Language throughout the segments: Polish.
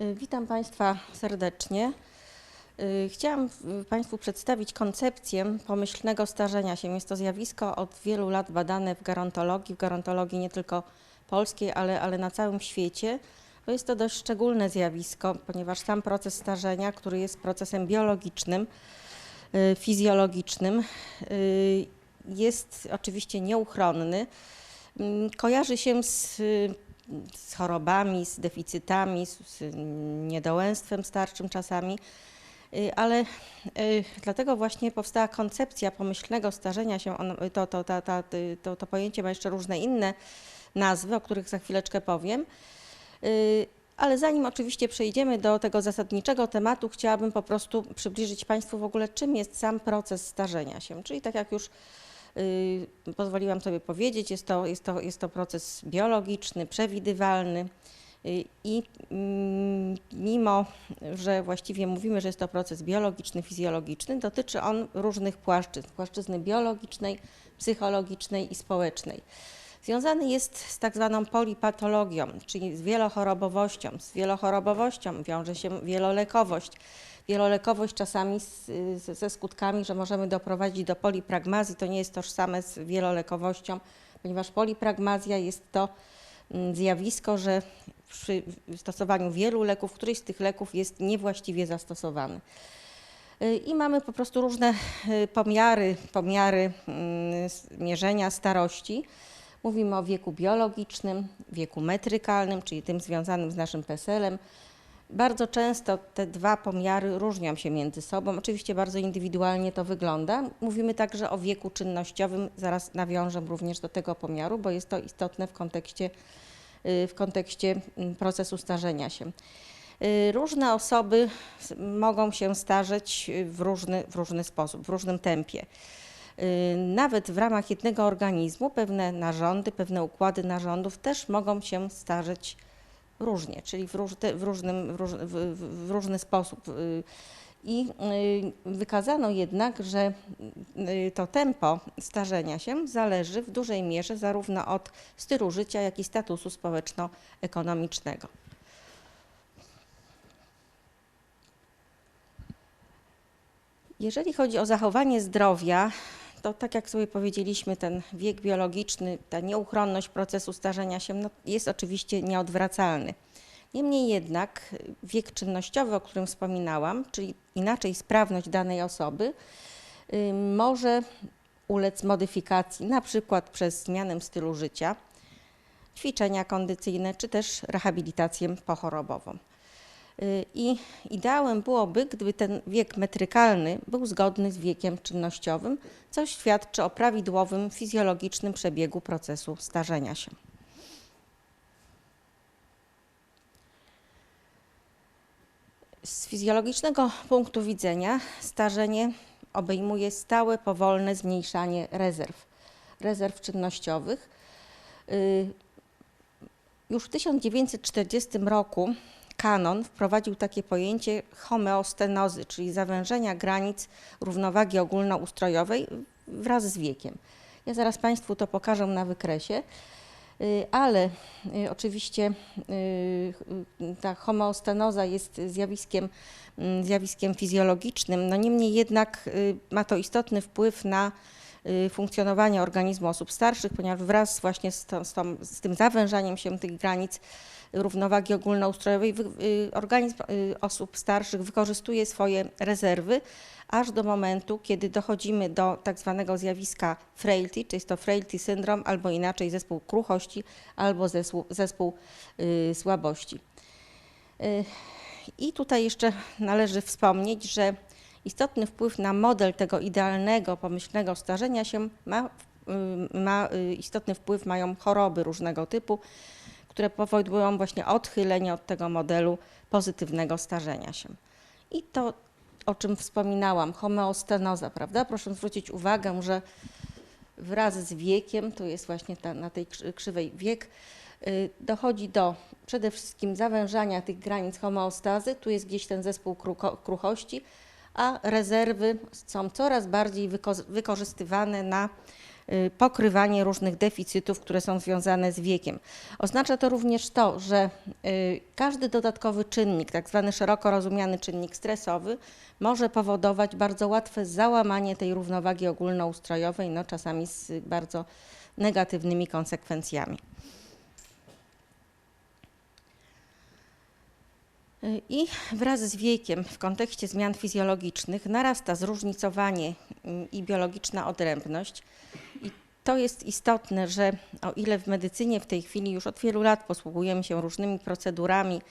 Y, Witam Państwa serdecznie. Y, Chciałam y, Państwu przedstawić koncepcję pomyślnego starzenia się. Jest to zjawisko od wielu lat badane w gerontologii, w gerontologii nie tylko polskiej, ale, ale na całym świecie. Bo jest to dość szczególne zjawisko, ponieważ sam proces starzenia, który jest procesem biologicznym, fizjologicznym, jest oczywiście nieuchronny. Mm, Kojarzy się z, z chorobami, z deficytami, z, z niedołęstwem starczym czasami, Y, ale y, dlatego właśnie powstała koncepcja pomyślnego starzenia się. On, to, to, ta, ta, ty- to, to pojęcie ma jeszcze różne inne nazwy, o których za chwileczkę powiem. Y, Ale zanim oczywiście przejdziemy do tego zasadniczego tematu, chciałabym po prostu przybliżyć Państwu w ogóle, czym jest sam proces starzenia się. Czyli tak jak już y, pozwoliłam sobie powiedzieć, jest to, jest to, jest to proces biologiczny, przewidywalny. y, I mm, mimo, że właściwie mówimy, że jest to proces biologiczny, fizjologiczny, dotyczy on różnych płaszczyzn: płaszczyzny biologicznej, psychologicznej i społecznej. Związany jest z tak zwaną polipatologią, czyli z wielochorobowością. Z wielochorobowością wiąże się wielolekowość. Wielolekowość czasami z, z, ze skutkami, że możemy doprowadzić do polipragmazji. To nie jest tożsame z wielolekowością, ponieważ polipragmazja jest to mm, zjawisko, że przy stosowaniu wielu leków, któryś z tych leków jest niewłaściwie zastosowany. Y, I mamy po prostu różne y, pomiary, pomiary mm, mierzenia starości. Mówimy o wieku biologicznym, wieku metrykalnym, czyli tym związanym z naszym PESEL-em. Bardzo często te dwa pomiary różnią się między sobą. Oczywiście bardzo indywidualnie to wygląda. Mówimy także o wieku czynnościowym. Zaraz nawiążę również do tego pomiaru, bo jest to istotne w kontekście, y, w kontekście mm, procesu starzenia się. Y, Różne osoby mogą się starzeć y, w różny, w różny sposób, w różnym tempie. Nawet w ramach jednego organizmu pewne narządy, pewne układy narządów też mogą się starzeć różnie, czyli w, róż, w, różnym, w, róż, w- w różny sposób. Y, I y, wykazano jednak, że y, to tempo starzenia się zależy w dużej mierze zarówno od stylu życia, jak i statusu społeczno-ekonomicznego. Jeżeli chodzi o zachowanie zdrowia, to tak jak sobie powiedzieliśmy, ten wiek biologiczny, ta nieuchronność procesu starzenia się no, jest oczywiście nieodwracalny. Niemniej jednak wiek czynnościowy, o którym wspominałam, czyli inaczej sprawność danej osoby, y, może ulec modyfikacji, na przykład przez zmianę stylu życia, ćwiczenia kondycyjne czy też rehabilitację pochorobową. Y, I ideałem byłoby, gdyby ten wiek metrykalny był zgodny z wiekiem czynnościowym, co świadczy o prawidłowym fizjologicznym przebiegu procesu starzenia się. Z fizjologicznego punktu widzenia starzenie obejmuje stałe, powolne zmniejszanie rezerw, rezerw czynnościowych. Y, Już w 1940 roku kanon wprowadził takie pojęcie homeostenozy, czyli zawężenia granic równowagi ogólnoustrojowej wraz z wiekiem. Ja zaraz Państwu to pokażę na wykresie, y, ale y, oczywiście y, ta homeostenoza jest zjawiskiem, mm, zjawiskiem fizjologicznym, no niemniej jednak ma to istotny wpływ na funkcjonowanie organizmu osób starszych, ponieważ wraz właśnie z, to, z, z tym zawężaniem się tych granic równowagi ogólnoustrojowej y, organizm y, osób starszych wykorzystuje swoje rezerwy aż do momentu, kiedy dochodzimy do tak zwanego zjawiska frailty, czyli jest to frailty syndrom, albo inaczej zespół kruchości, albo zespół, zespół y, słabości. Y, I tutaj jeszcze należy wspomnieć, że istotny wpływ na model tego idealnego, pomyślnego starzenia się ma, y, ma y, istotny wpływ mają choroby różnego typu, które powodują właśnie odchylenie od tego modelu pozytywnego starzenia się. I to, o czym wspominałam, homeostenoza, prawda? Proszę zwrócić uwagę, że wraz z wiekiem, tu jest właśnie ta, na tej krzy- krzywej wiek, y, dochodzi do przede wszystkim zawężania tych granic homeostazy, tu jest gdzieś ten zespół kruchości, a rezerwy są coraz bardziej wyko- wykorzystywane na pokrywanie różnych deficytów, które są związane z wiekiem. Oznacza to również to, że y, każdy dodatkowy czynnik, tak zwany szeroko rozumiany czynnik stresowy, może powodować bardzo łatwe załamanie tej równowagi ogólnoustrojowej, no czasami z bardzo negatywnymi konsekwencjami. I wraz z wiekiem w kontekście zmian fizjologicznych narasta zróżnicowanie i biologiczna odrębność. To jest istotne, że o ile w medycynie w tej chwili już od wielu lat posługujemy się różnymi procedurami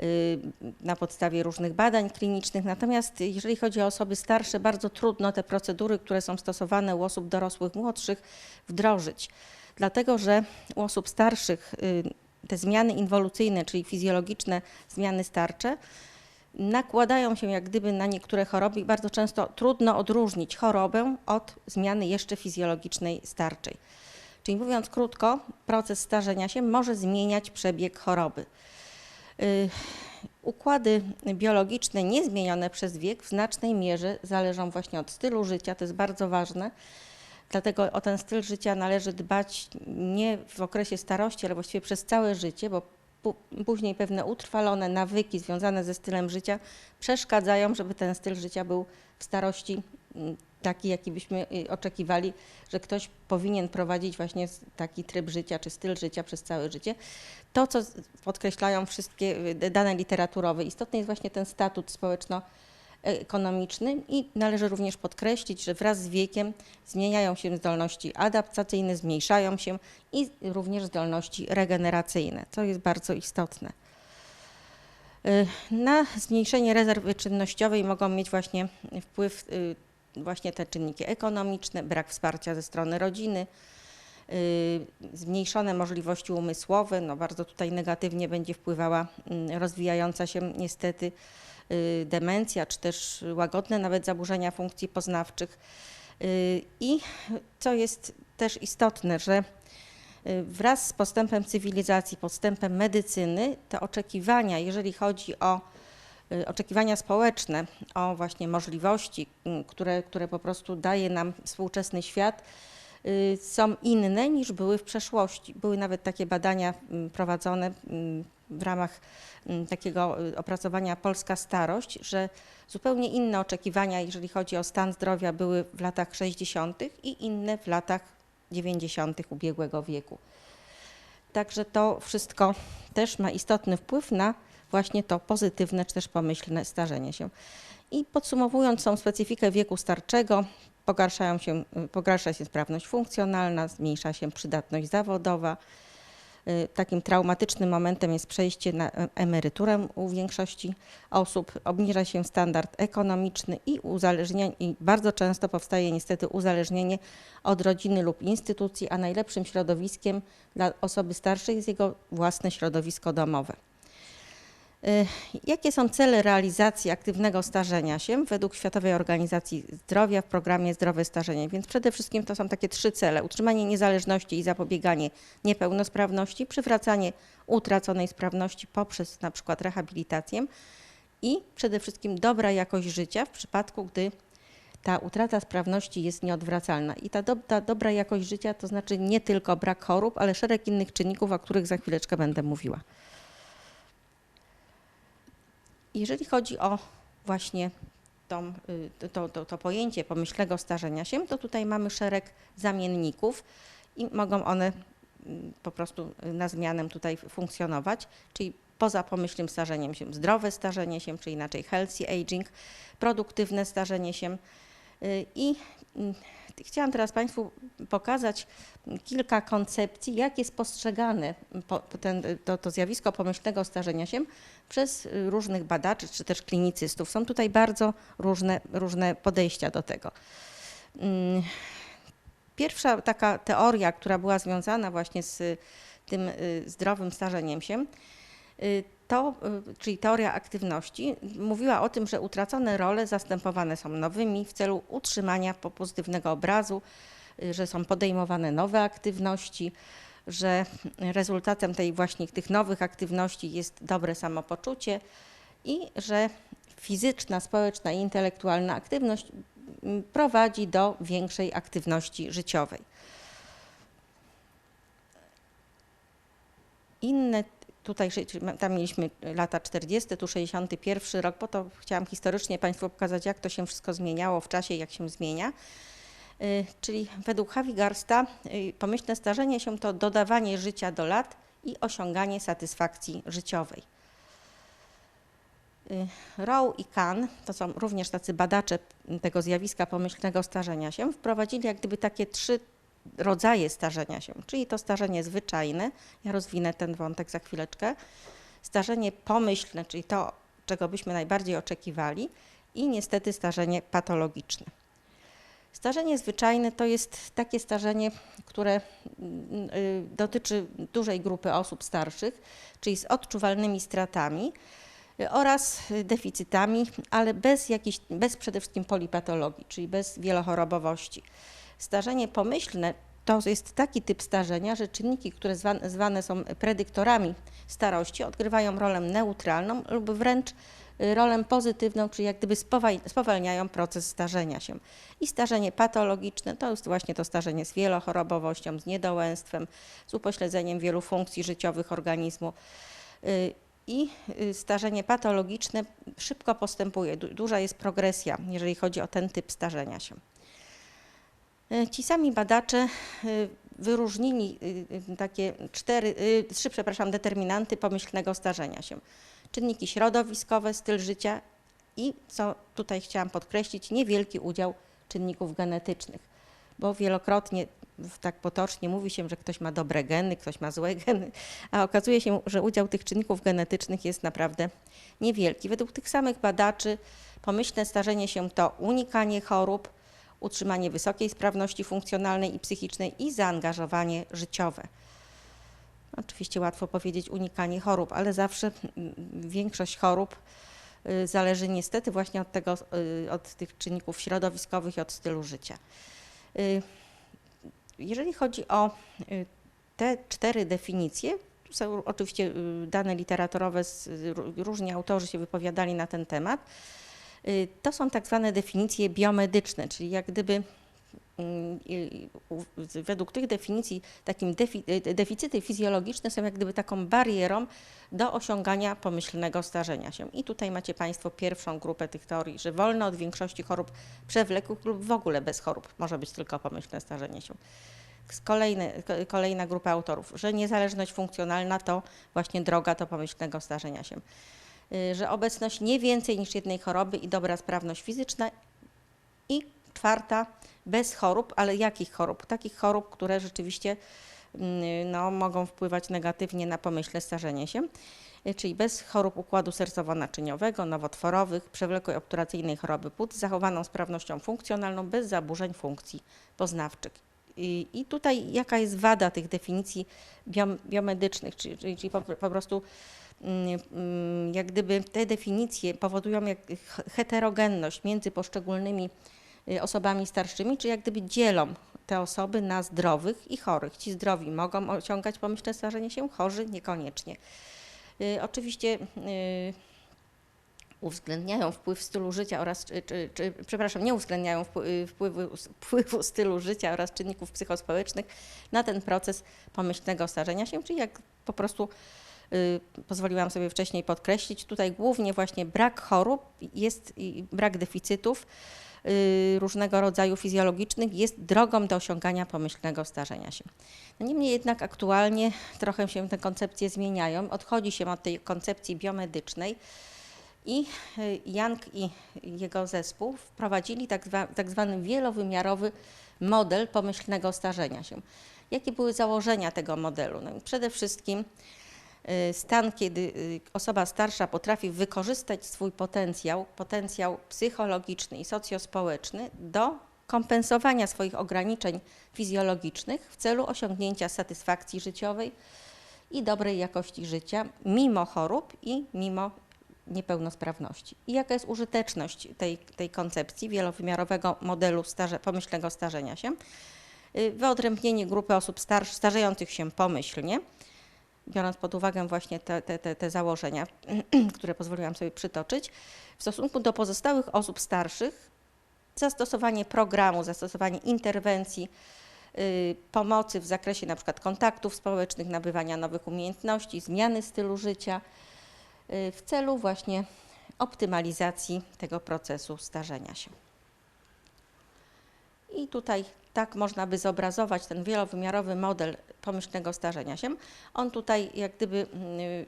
y, na podstawie różnych badań klinicznych, natomiast jeżeli chodzi o osoby starsze, bardzo trudno te procedury, które są stosowane u osób dorosłych, młodszych, wdrożyć. Dlatego, że u osób starszych y, te zmiany inwolucyjne, czyli fizjologiczne zmiany starcze, nakładają się jak gdyby na niektóre choroby i bardzo często trudno odróżnić chorobę od zmiany jeszcze fizjologicznej starczej. Czyli mówiąc krótko, proces starzenia się może zmieniać przebieg choroby. Y, układy biologiczne niezmienione przez wiek w znacznej mierze zależą właśnie od stylu życia, to jest bardzo ważne Dlatego o ten styl życia należy dbać nie w okresie starości, ale właściwie przez całe życie, bo później pewne utrwalone nawyki związane ze stylem życia przeszkadzają, żeby ten styl życia był w starości mm, taki, jaki byśmy y, oczekiwali, że ktoś powinien prowadzić właśnie taki tryb życia czy styl życia przez całe życie. To, co podkreślają wszystkie y, dane literaturowe, istotny jest właśnie ten statut społeczno ekonomicznym i należy również podkreślić, że wraz z wiekiem zmieniają się zdolności adaptacyjne, zmniejszają się i również zdolności regeneracyjne, co jest bardzo istotne. Y, na zmniejszenie rezerwy czynnościowej mogą mieć właśnie wpływ y, właśnie te czynniki ekonomiczne, brak wsparcia ze strony rodziny, y, zmniejszone możliwości umysłowe, no bardzo tutaj negatywnie będzie wpływała mm, rozwijająca się niestety demencja, czy też łagodne nawet zaburzenia funkcji poznawczych. Y, I co jest też istotne, że y, wraz z postępem cywilizacji, postępem medycyny, te oczekiwania, jeżeli chodzi o oczekiwania społeczne, o właśnie możliwości, które, które po prostu daje nam współczesny świat, są inne niż były w przeszłości. Były nawet takie badania prowadzone w ramach mm, takiego y, opracowania Polska Starość, że zupełnie inne oczekiwania, jeżeli chodzi o stan zdrowia, były w latach 60. i inne w latach 90. ubiegłego wieku. Także to wszystko też ma istotny wpływ na właśnie to pozytywne czy też pomyślne starzenie się. I podsumowując tą specyfikę wieku starczego, pogarszają się, y, pogarsza się sprawność funkcjonalna, zmniejsza się przydatność zawodowa, takim traumatycznym momentem jest przejście na e, emeryturę u większości osób, obniża się standard ekonomiczny i uzależnienie, i bardzo często powstaje niestety uzależnienie od rodziny lub instytucji, a najlepszym środowiskiem dla osoby starszej jest jego własne środowisko domowe. Y, jakie są cele realizacji aktywnego starzenia się według Światowej Organizacji Zdrowia w programie Zdrowe Starzenie? Więc przede wszystkim to są takie trzy cele: utrzymanie niezależności i zapobieganie niepełnosprawności, przywracanie utraconej sprawności poprzez na przykład rehabilitację i przede wszystkim dobra jakość życia w przypadku, gdy ta utrata sprawności jest nieodwracalna. I ta, do, ta dobra jakość życia to znaczy nie tylko brak chorób, ale szereg innych czynników, o których za chwileczkę będę mówiła. Jeżeli chodzi o właśnie tą, y, to, to, to pojęcie pomyślnego starzenia się, to tutaj mamy szereg zamienników i mogą one mm, po prostu na zmianę tutaj funkcjonować, czyli poza pomyślnym starzeniem się zdrowe starzenie się, czy inaczej healthy aging, produktywne starzenie się Chciałam teraz Państwu pokazać kilka koncepcji, jak jest postrzegane ten, to, to zjawisko pomyślnego starzenia się przez różnych badaczy czy też klinicystów. Są tutaj bardzo różne, różne podejścia do tego. Mm, pierwsza taka teoria, która była związana właśnie z tym y, zdrowym starzeniem się, to, y, czyli teoria aktywności, mówiła o tym, że utracone role zastępowane są nowymi w celu utrzymania pozytywnego obrazu, y, że są podejmowane nowe aktywności, że rezultatem tej właśnie tych nowych aktywności jest dobre samopoczucie i że fizyczna, społeczna i intelektualna aktywność mm, prowadzi do większej aktywności życiowej. Inne, tutaj tam mieliśmy lata 40, tu 61 rok, bo to chciałam historycznie Państwu pokazać, jak to się wszystko zmieniało w czasie, jak się zmienia. Y, Czyli według Havigarsta y, pomyślne starzenie się to dodawanie życia do lat i osiąganie satysfakcji życiowej. Y, Rowe i Kahn, to są również tacy badacze tego zjawiska pomyślnego starzenia się, wprowadzili jak gdyby takie trzy rodzaje starzenia się, czyli to starzenie zwyczajne, ja rozwinę ten wątek za chwileczkę, starzenie pomyślne, czyli to, czego byśmy najbardziej oczekiwali i niestety starzenie patologiczne. Starzenie zwyczajne to jest takie starzenie, które mm, y, dotyczy dużej grupy osób starszych, czyli z odczuwalnymi stratami y, oraz deficytami, ale bez, jakiejś, bez przede wszystkim polipatologii, czyli bez wielochorobowości. Starzenie pomyślne to jest taki typ starzenia, że czynniki, które zwane, są predyktorami starości, odgrywają rolę neutralną lub wręcz y, rolę pozytywną, czyli jak gdyby spowal- spowalniają proces starzenia się. I starzenie patologiczne to jest właśnie to starzenie z wielochorobowością, z niedołęstwem, z upośledzeniem wielu funkcji życiowych organizmu. Y, I y, starzenie patologiczne szybko postępuje, du- duża jest progresja, jeżeli chodzi o ten typ starzenia się. Y, Ci sami badacze y, wyróżnili y, takie cztery, trzy, przepraszam, determinanty pomyślnego starzenia się. Czynniki środowiskowe, styl życia i, co tutaj chciałam podkreślić, niewielki udział czynników genetycznych, bo wielokrotnie tak potocznie mówi się, że ktoś ma dobre geny, ktoś ma złe geny, a okazuje się, że udział tych czynników genetycznych jest naprawdę niewielki. Według tych samych badaczy pomyślne starzenie się to unikanie chorób, utrzymanie wysokiej sprawności funkcjonalnej i psychicznej i zaangażowanie życiowe. Oczywiście łatwo powiedzieć unikanie chorób, ale zawsze mm, większość chorób y, zależy niestety właśnie od, tego, y, od tych czynników środowiskowych i od stylu życia. Y, Jeżeli chodzi o te cztery definicje, są oczywiście dane literaturowe, różni autorzy się wypowiadali na ten temat. Y, To są tak zwane definicje biomedyczne, czyli jak gdyby mm, według tych definicji takim defi, y, deficyty fizjologiczne są jak gdyby taką barierą do osiągania pomyślnego starzenia się. I tutaj macie Państwo pierwszą grupę tych teorii, że wolno od większości chorób przewlekłych lub w ogóle bez chorób może być tylko pomyślne starzenie się. Kolejne, ko- kolejna grupa autorów, że niezależność funkcjonalna to właśnie droga do pomyślnego starzenia się. Y, Że obecność nie więcej niż jednej choroby i dobra sprawność fizyczna. I czwarta, bez chorób, ale jakich chorób? Takich chorób, które rzeczywiście mm, no, mogą wpływać negatywnie na pomyślne starzenie się, y, czyli bez chorób układu sercowo-naczyniowego, nowotworowych, przewlekłej obturacyjnej choroby płuc, zachowaną sprawnością funkcjonalną, bez zaburzeń funkcji poznawczych. I, I tutaj jaka jest wada tych definicji biom, biomedycznych, czyli, czyli, po, po prostu jak gdyby te definicje powodują jak heterogenność między poszczególnymi y, osobami starszymi, czy jak gdyby dzielą te osoby na zdrowych i chorych. Ci zdrowi mogą osiągać pomyślne starzenie się, chorzy niekoniecznie. Y, Oczywiście y, uwzględniają wpływ stylu życia oraz, czy, czy, czy, przepraszam, nie uwzględniają wpły- wpływu, wpływu stylu życia oraz czynników psychospołecznych na ten proces pomyślnego starzenia się, czyli jak po prostu pozwoliłam sobie wcześniej podkreślić, tutaj głównie właśnie brak chorób jest i brak deficytów y, różnego rodzaju fizjologicznych jest drogą do osiągania pomyślnego starzenia się. No niemniej jednak aktualnie trochę się te koncepcje zmieniają. Odchodzi się od tej koncepcji biomedycznej i y, Young i jego zespół wprowadzili tak, tak zwany wielowymiarowy model pomyślnego starzenia się. Jakie były założenia tego modelu? No, przede wszystkim y, stan, kiedy y, osoba starsza potrafi wykorzystać swój potencjał, potencjał psychologiczny i socjospołeczny do kompensowania swoich ograniczeń fizjologicznych w celu osiągnięcia satysfakcji życiowej i dobrej jakości życia, mimo chorób i mimo niepełnosprawności. I jaka jest użyteczność tej, tej koncepcji wielowymiarowego modelu starze, pomyślnego starzenia się? Y, Wyodrębnienie grupy osób starsz, starzejących się pomyślnie, biorąc pod uwagę właśnie te, te, te, założenia, które pozwoliłam sobie przytoczyć, w stosunku do pozostałych osób starszych zastosowanie programu, zastosowanie interwencji, y, pomocy w zakresie na przykład kontaktów społecznych, nabywania nowych umiejętności, zmiany stylu życia y, w celu właśnie optymalizacji tego procesu starzenia się. I tutaj tak można by zobrazować ten wielowymiarowy model pomyślnego starzenia się. On tutaj jak gdyby mm,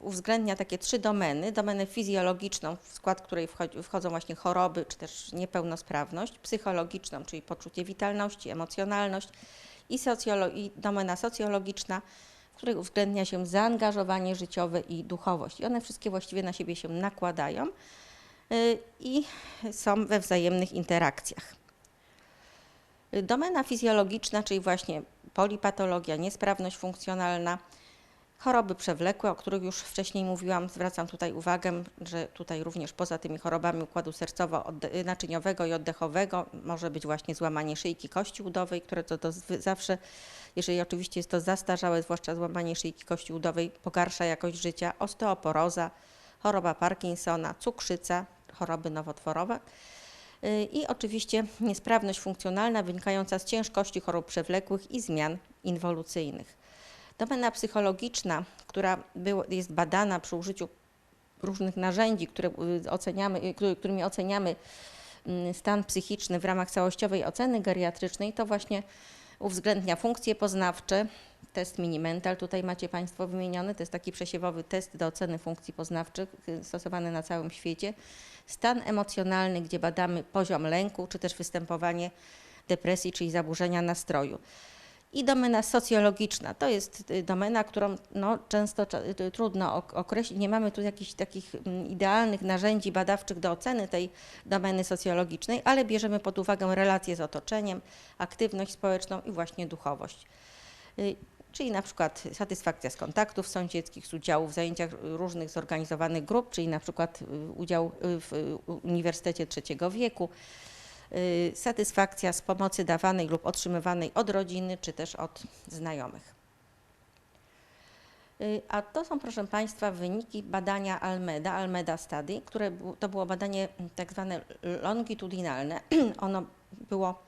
uwzględnia takie trzy domeny. Domenę fizjologiczną, w skład której wchodzą właśnie choroby czy też niepełnosprawność, psychologiczną, czyli poczucie witalności, emocjonalność i, socjolo- i domena socjologiczna, w której uwzględnia się zaangażowanie życiowe i duchowość. I one wszystkie właściwie na siebie się nakładają y, i są we wzajemnych interakcjach. Domena fizjologiczna, czyli właśnie polipatologia, niesprawność funkcjonalna, choroby przewlekłe, o których już wcześniej mówiłam, zwracam tutaj uwagę, że tutaj również poza tymi chorobami układu sercowo-naczyniowego i oddechowego może być właśnie złamanie szyjki kości udowej, które to, to zawsze, jeżeli oczywiście jest to zastarzałe, zwłaszcza złamanie szyjki kości udowej, pogarsza jakość życia, osteoporoza, choroba Parkinsona, cukrzyca, choroby nowotworowe. I oczywiście niesprawność funkcjonalna wynikająca z ciężkości chorób przewlekłych i zmian inwolucyjnych. Domena psychologiczna, która jest badana przy użyciu różnych narzędzi, które y, oceniamy, y, którymi oceniamy mm, stan psychiczny w ramach całościowej oceny geriatrycznej, to właśnie uwzględnia funkcje poznawcze, test Minimental, tutaj macie Państwo wymieniony, to jest taki przesiewowy test do oceny funkcji poznawczych y, stosowany na całym świecie. Stan emocjonalny, gdzie badamy poziom lęku, czy też występowanie depresji, czyli zaburzenia nastroju. I domena socjologiczna, to jest y, domena, którą no, często y, trudno określić. Nie mamy tu jakichś takich mm, idealnych narzędzi badawczych do oceny tej domeny socjologicznej, ale bierzemy pod uwagę relacje z otoczeniem, aktywność społeczną i właśnie duchowość czyli na przykład satysfakcja z kontaktów sąsiedzkich, z udziału w zajęciach różnych zorganizowanych grup, czyli na przykład y, udział y, w y, Uniwersytecie Trzeciego Wieku, satysfakcja z pomocy dawanej lub otrzymywanej od rodziny, czy też od znajomych. A to są, proszę Państwa, wyniki badania Almeda, Almeda Study, które to było badanie tak zwane longitudinalne. Ono było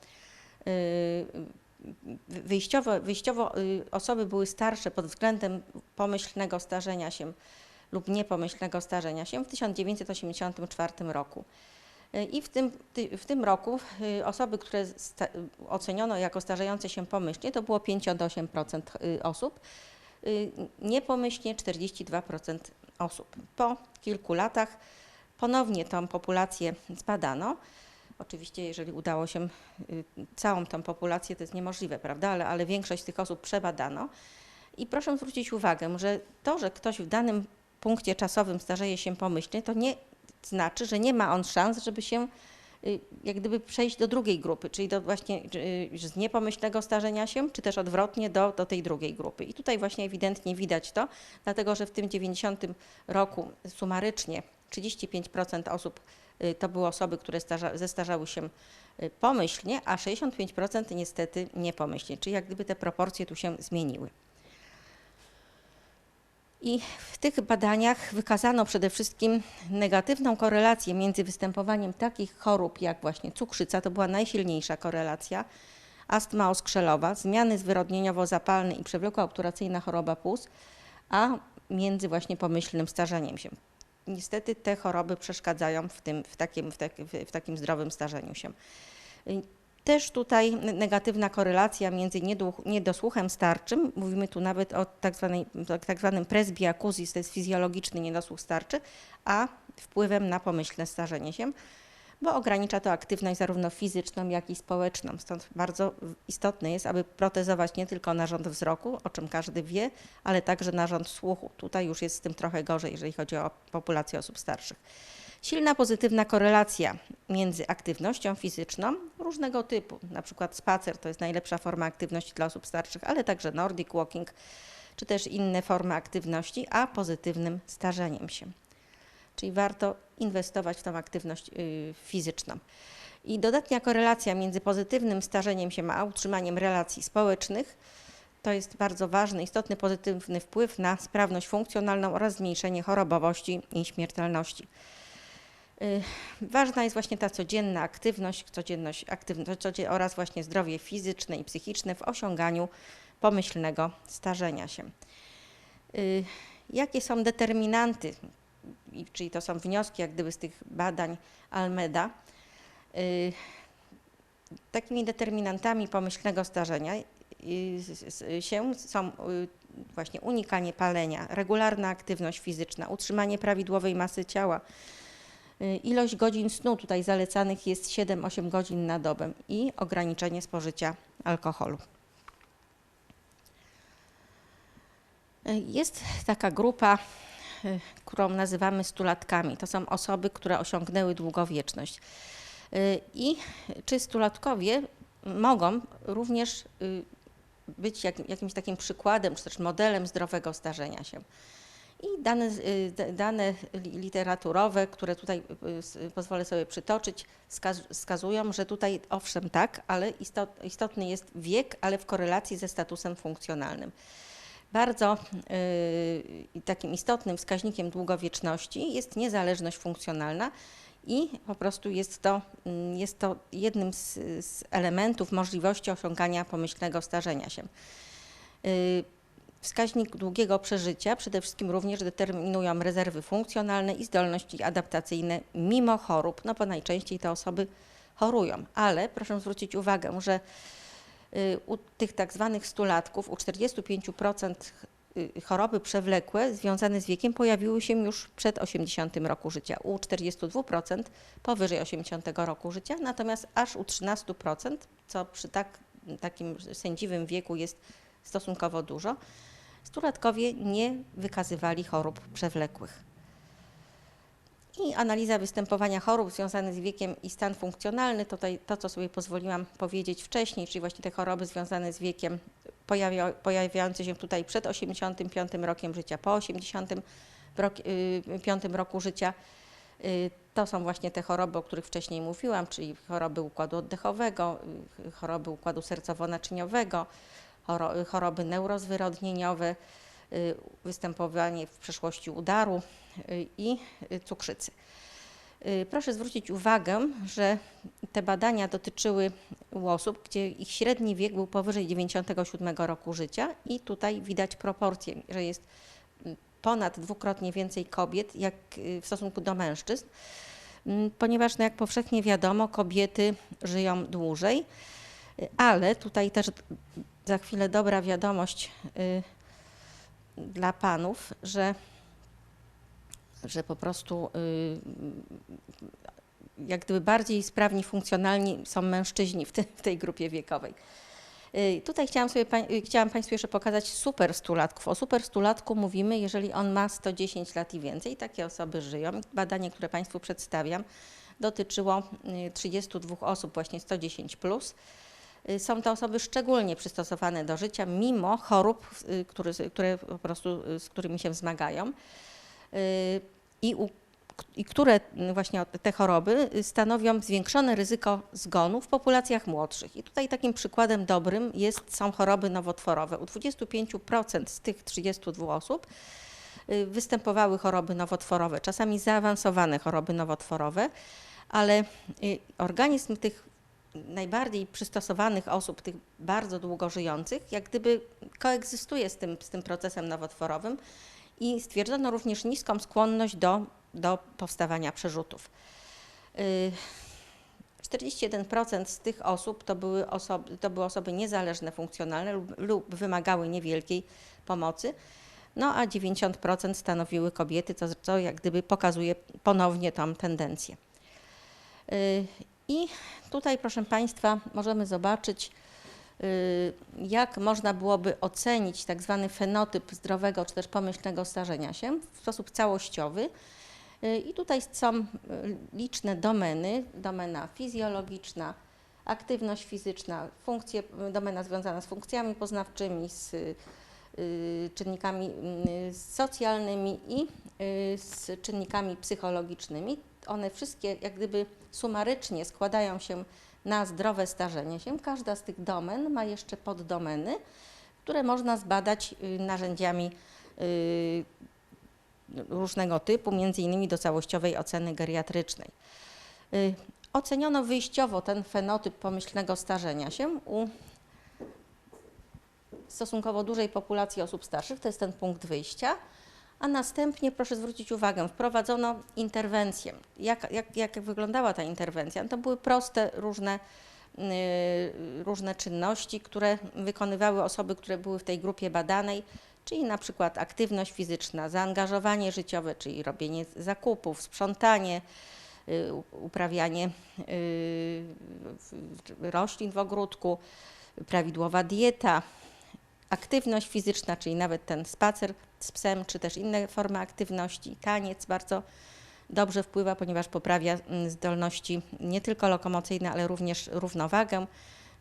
wyjściowo, wyjściowo y, osoby były starsze pod względem pomyślnego starzenia się lub niepomyślnego starzenia się w 1984 roku. Y, I w tym, w tym roku y, osoby, które oceniono jako starzejące się pomyślnie, to było 58% osób, niepomyślnie 42% osób. Po kilku latach ponownie tą populację zbadano. Oczywiście, jeżeli udało się y, całą tą populację, to jest niemożliwe, prawda, ale, ale większość tych osób przebadano. I proszę zwrócić uwagę, że to, że ktoś w danym punkcie czasowym starzeje się pomyślnie, to nie znaczy, że nie ma on szans, żeby się y, jak gdyby przejść do drugiej grupy, czyli do właśnie y, z niepomyślnego starzenia się, czy też odwrotnie do, do tej drugiej grupy. I tutaj właśnie ewidentnie widać to, dlatego że w tym 90 roku sumarycznie 35% osób to były osoby, które starza, zestarzały się y, pomyślnie, a 65% niestety niepomyślnie, czyli jak gdyby te proporcje tu się zmieniły. I w tych badaniach wykazano przede wszystkim negatywną korelację między występowaniem takich chorób jak właśnie cukrzyca, to była najsilniejsza korelacja, astma oskrzelowa, zmiany zwyrodnieniowo-zapalne i przewlekła obturacyjna choroba płuc, a między właśnie pomyślnym starzeniem się niestety te choroby przeszkadzają w, tym, w, takim, w, tak, w takim zdrowym starzeniu się. Też tutaj negatywna korelacja między niedosłuchem starczym, mówimy tu nawet o tak, zwanej, tak zwanym presbiakuzis, to jest fizjologiczny niedosłuch starczy, a wpływem na pomyślne starzenie się bo ogranicza to aktywność zarówno fizyczną, jak i społeczną. Stąd bardzo istotne jest, aby protezować nie tylko narząd wzroku, o czym każdy wie, ale także narząd słuchu. Tutaj już jest z tym trochę gorzej, jeżeli chodzi o populację osób starszych. Silna pozytywna korelacja między aktywnością fizyczną różnego typu, na przykład spacer to jest najlepsza forma aktywności dla osób starszych, ale także Nordic Walking, czy też inne formy aktywności, a pozytywnym starzeniem się. Czyli warto inwestować w tą aktywność y, fizyczną. I dodatnia korelacja między pozytywnym starzeniem się a utrzymaniem relacji społecznych to jest bardzo ważny, istotny pozytywny wpływ na sprawność funkcjonalną oraz zmniejszenie chorobowości i śmiertelności. Y, Ważna jest właśnie ta codzienna aktywność, codzienność aktywność oraz właśnie zdrowie fizyczne i psychiczne w osiąganiu pomyślnego starzenia się. Y, Jakie są determinanty, czyli to są wnioski jak gdyby z tych badań Almeda? Y, Takimi determinantami pomyślnego starzenia y, się są y, właśnie unikanie palenia, regularna aktywność fizyczna, utrzymanie prawidłowej masy ciała, ilość godzin snu tutaj zalecanych jest 7-8 godzin na dobę i ograniczenie spożycia alkoholu. Jest taka grupa, którą nazywamy stulatkami. To są osoby, które osiągnęły długowieczność. Y, I czy stulatkowie mogą również y, być jak, jakimś takim przykładem, czy też modelem zdrowego starzenia się. I dane, y, dane li- literaturowe, które tutaj y, pozwolę sobie przytoczyć, skaz- wskazują, że tutaj owszem tak, ale istot, istotny jest wiek, ale w korelacji ze statusem funkcjonalnym. Bardzo y, takim istotnym wskaźnikiem długowieczności jest niezależność funkcjonalna i po prostu jest to, mm, jest to jednym z, z elementów możliwości osiągania pomyślnego starzenia się. Y, Wskaźnik długiego przeżycia przede wszystkim również determinują rezerwy funkcjonalne i zdolności adaptacyjne mimo chorób, no bo najczęściej te osoby chorują. Ale proszę zwrócić uwagę, że u tych tak zwanych stulatków, u 45% y, choroby przewlekłe związane z wiekiem pojawiły się już przed 80 roku życia, u 42% powyżej 80 roku życia, natomiast aż u 13%, co przy tak, takim sędziwym wieku jest stosunkowo dużo, stulatkowie nie wykazywali chorób przewlekłych. I analiza występowania chorób związanych z wiekiem i stan funkcjonalny, tutaj to, co sobie pozwoliłam powiedzieć wcześniej, czyli właśnie te choroby związane z wiekiem pojawia, pojawiające się tutaj przed 85 rokiem życia, po 85 roku życia, y, to są właśnie te choroby, o których wcześniej mówiłam, czyli choroby układu oddechowego, y, choroby układu sercowo-naczyniowego, choro- choroby neurozwyrodnieniowe, y, występowanie w przeszłości udaru y, i y, cukrzycy. Y, Proszę zwrócić uwagę, że te badania dotyczyły osób, gdzie ich średni wiek był powyżej 97 roku życia i tutaj widać proporcje, że jest mm, ponad dwukrotnie więcej kobiet jak y, w stosunku do mężczyzn, ponieważ no jak powszechnie wiadomo, kobiety żyją dłużej, y, ale tutaj też za chwilę dobra wiadomość y, dla panów, że, że po prostu y, jak gdyby bardziej sprawni funkcjonalni są mężczyźni w, te, w tej grupie wiekowej. Y, Tutaj chciałam, sobie, y, chciałam Państwu jeszcze pokazać super stulatków. O super stulatku mówimy, jeżeli on ma 110 lat i więcej. Takie osoby żyją. Badanie, które Państwu przedstawiam, dotyczyło y, 32 osób, właśnie 110 plus. Są to osoby szczególnie przystosowane do życia, mimo chorób, które, po prostu, z którymi się zmagają. Y, I, u, I które właśnie te choroby stanowią zwiększone ryzyko zgonu w populacjach młodszych. I tutaj takim przykładem dobrym jest, są choroby nowotworowe. U 25% z tych 32 osób y, występowały choroby nowotworowe, czasami zaawansowane choroby nowotworowe, ale y, organizm tych najbardziej przystosowanych osób, tych bardzo długo żyjących, jak gdyby koegzystuje z tym, z tym procesem nowotworowym i stwierdzono również niską skłonność do, do powstawania przerzutów. Y, 41% z tych osób to były osoby, to były osoby niezależne, funkcjonalne lub, lub wymagały niewielkiej pomocy, no a 90% stanowiły kobiety, co, co jak gdyby pokazuje ponownie tą tendencję. Y, I tutaj, proszę Państwa, możemy zobaczyć, y, jak można byłoby ocenić tak zwany fenotyp zdrowego czy też pomyślnego starzenia się w sposób całościowy. Y, I tutaj są y, liczne domeny, domena fizjologiczna, aktywność fizyczna, funkcje, domena związana z funkcjami poznawczymi, z y, czynnikami y, socjalnymi i y, z czynnikami psychologicznymi. One wszystkie jak gdyby sumarycznie składają się na zdrowe starzenie się. Każda z tych domen ma jeszcze poddomeny, które można zbadać y, narzędziami y, różnego typu, między innymi do całościowej oceny geriatrycznej. Y, Oceniono wyjściowo ten fenotyp pomyślnego starzenia się u stosunkowo dużej populacji osób starszych, to jest ten punkt wyjścia, a następnie, proszę zwrócić uwagę, wprowadzono interwencję. Jak, jak, jak wyglądała ta interwencja? To były proste, różne, yy, różne czynności, które wykonywały osoby, które były w tej grupie badanej, czyli na przykład aktywność fizyczna, zaangażowanie życiowe, czyli robienie zakupów, sprzątanie, y, u- uprawianie y, w- roślin w ogródku, prawidłowa dieta, aktywność fizyczna, czyli nawet ten spacer z psem, czy też inne formy aktywności, taniec bardzo dobrze wpływa, ponieważ poprawia mm, zdolności nie tylko lokomocyjne, ale również równowagę.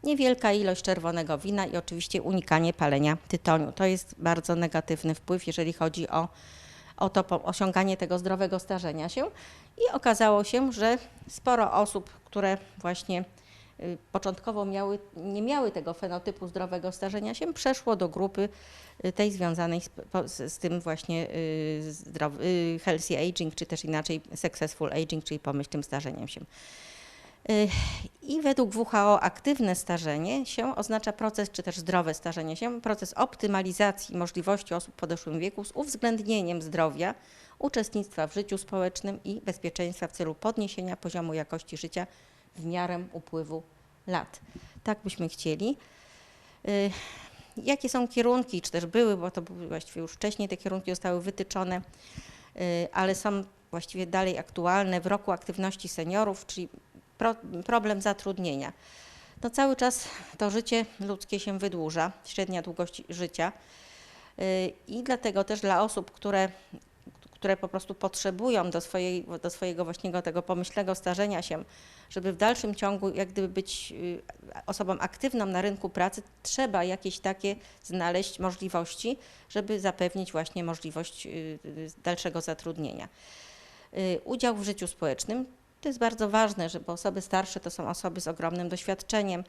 Niewielka ilość czerwonego wina i oczywiście unikanie palenia tytoniu. To jest bardzo negatywny wpływ, jeżeli chodzi o, o to osiąganie tego zdrowego starzenia się. I okazało się, że sporo osób, które właśnie początkowo miały, nie miały tego fenotypu zdrowego starzenia się, przeszło do grupy y, tej związanej z, z, tym właśnie y, y, healthy aging, czy też inaczej successful aging, czyli pomyślnym starzeniem się. Y, I według WHO aktywne starzenie się oznacza proces, czy też zdrowe starzenie się, proces optymalizacji możliwości osób w podeszłym wieku z uwzględnieniem zdrowia, uczestnictwa w życiu społecznym i bezpieczeństwa w celu podniesienia poziomu jakości życia w miarę upływu lat. Tak byśmy chcieli. Y, Jakie są kierunki, czy też były, bo to właściwie już wcześniej te kierunki zostały wytyczone, y, ale są właściwie dalej aktualne w roku aktywności seniorów, czyli pro, problem zatrudnienia. No cały czas to życie ludzkie się wydłuża, średnia długość życia y, i dlatego też dla osób, które, które po prostu potrzebują do, swojej, do swojego właśnie tego pomyślnego starzenia się, żeby w dalszym ciągu jak gdyby być y, osobą aktywną na rynku pracy, trzeba jakieś takie znaleźć możliwości, żeby zapewnić właśnie możliwość y, y, dalszego zatrudnienia. Udział w życiu społecznym to jest bardzo ważne, żeby osoby starsze to są osoby z ogromnym doświadczeniem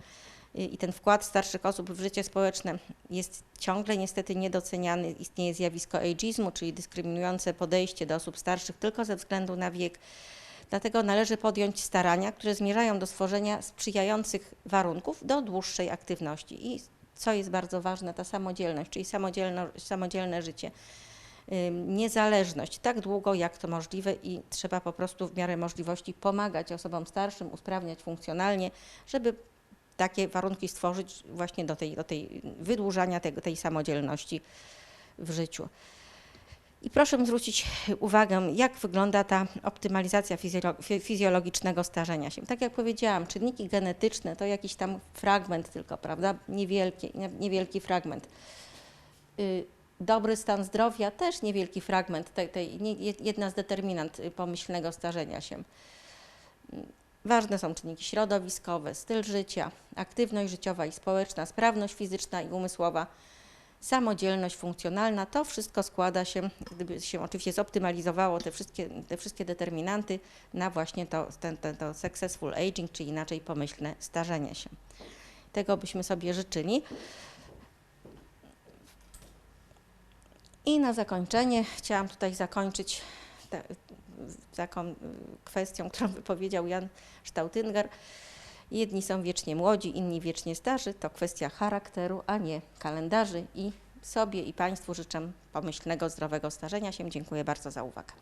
i ten wkład starszych osób w życie społeczne jest ciągle niestety niedoceniany. Istnieje zjawisko ageizmu, czyli dyskryminujące podejście do osób starszych tylko ze względu na wiek. Dlatego należy podjąć starania, które zmierzają do stworzenia sprzyjających warunków do dłuższej aktywności. I co jest bardzo ważne, ta samodzielność, czyli samodzielne życie niezależność tak długo, jak to możliwe i trzeba po prostu w miarę możliwości pomagać osobom starszym, usprawniać funkcjonalnie, żeby takie warunki stworzyć właśnie do tej, do tej wydłużania tego, tej samodzielności w życiu. I proszę zwrócić uwagę, jak wygląda ta optymalizacja fizjolo- fi- fizjologicznego starzenia się. Tak jak powiedziałam, czynniki genetyczne to jakiś tam fragment tylko, prawda? Niewielki, nie- niewielki fragment. Y, Dobry stan zdrowia też niewielki fragment, tej, jedna z determinant y, pomyślnego starzenia się. Ważne są czynniki środowiskowe, styl życia, aktywność życiowa i społeczna, sprawność fizyczna i umysłowa, samodzielność funkcjonalna. To wszystko składa się, gdyby się oczywiście zoptymalizowało te wszystkie, te wszystkie determinanty na właśnie to, ten, ten, to successful aging, czy inaczej pomyślne starzenie się. Tego byśmy sobie życzyli. I na zakończenie chciałam tutaj zakończyć te, taką y, kwestią, którą wypowiedział Jan Stautynger. Jedni są wiecznie młodzi, inni wiecznie starzy. To kwestia charakteru, a nie kalendarzy. I sobie i Państwu życzę pomyślnego, zdrowego starzenia się. Dziękuję bardzo za uwagę.